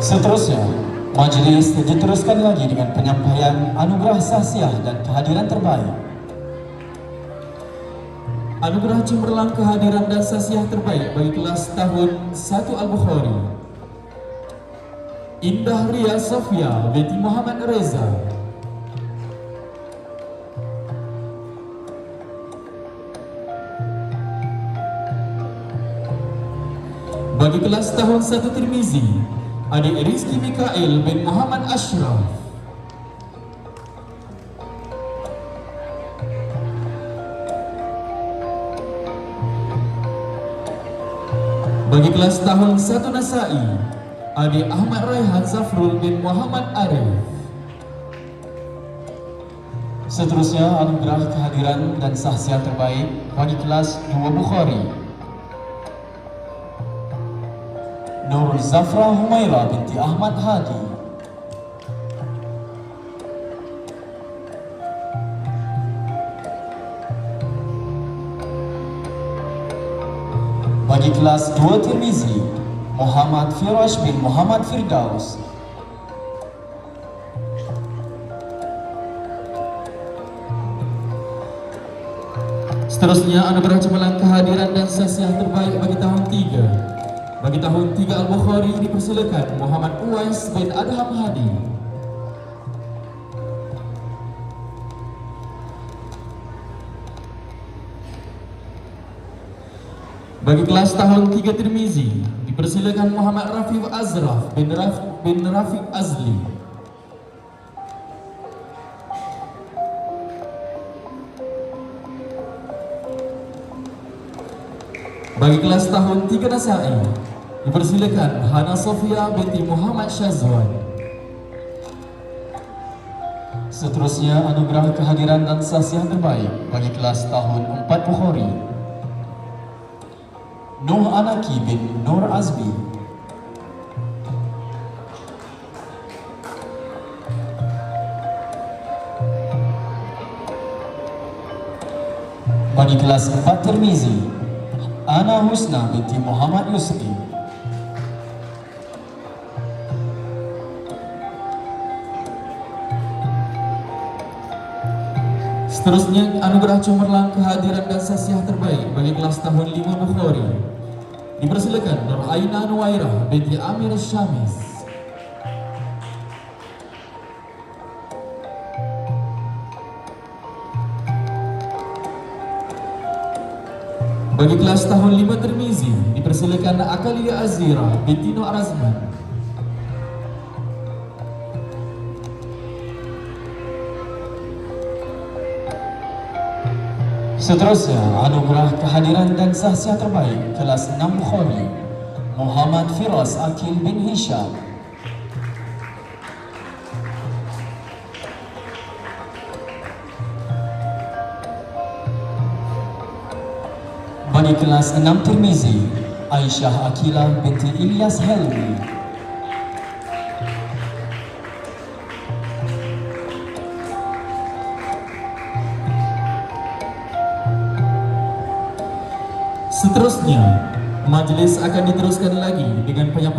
Seterusnya, majlis diteruskan lagi dengan penyampaian anugerah sahsiah dan kehadiran terbaik. Anugerah cemerlang kehadiran dan sasiah terbaik bagi kelas tahun 1 Al-Bukhari. Indah Ria Sofia binti Muhammad Reza. Bagi kelas tahun 1 Tirmizi, adik Rizki Mikael bin Muhammad Ashraf. Bagi kelas tahun 1 Nasai, adik Ahmad Raihan Zafrul bin Muhammad Arif. Seterusnya, anugerah kehadiran dan sahsiah terbaik bagi kelas 2 Bukhari. Nur Zafra Humaira binti Ahmad Hadi. Bagi kelas 2 Tirmizi, Muhammad Firash bin Muhammad Firdaus. Seterusnya anugerah cemerlang kehadiran dan sasiah terbaik bagi tahun 3. Bagi tahun 3 Al-Bukhari dipersilakan Muhammad Uwais bin Adham Hadi. Bagi kelas tahun 3 Tirmizi dipersilakan Muhammad Rafiq Azraf bin Raf bin Rafiq Azli. Bagi kelas tahun 3 Nasai Dipersilakan Hana Sofia binti Muhammad Syazwan Seterusnya, anugerah kehadiran dan sahsiah terbaik bagi kelas tahun 4 Bukhari. Nuh Anaki bin Nur Azmi. Bagi kelas 4 Tirmizi, Ana Husna binti Muhammad Yusri. Seterusnya anugerah cemerlang kehadiran dan sasiah terbaik bagi kelas tahun 5 Bukhari Dipersilakan Nur Aina Nuwairah binti Amir Syamis Bagi kelas tahun 5 Tirmizi dipersilakan Akalia Azira binti Nur Azman Seterusnya, anugerah kehadiran dan sahsiah terbaik kelas 6 Bukhari Muhammad Firas Akil bin Hisham Bagi kelas 6 Tirmizi Aisyah Akila binti Ilyas Helmi. Seterusnya, majlis akan diteruskan lagi dengan penyampaian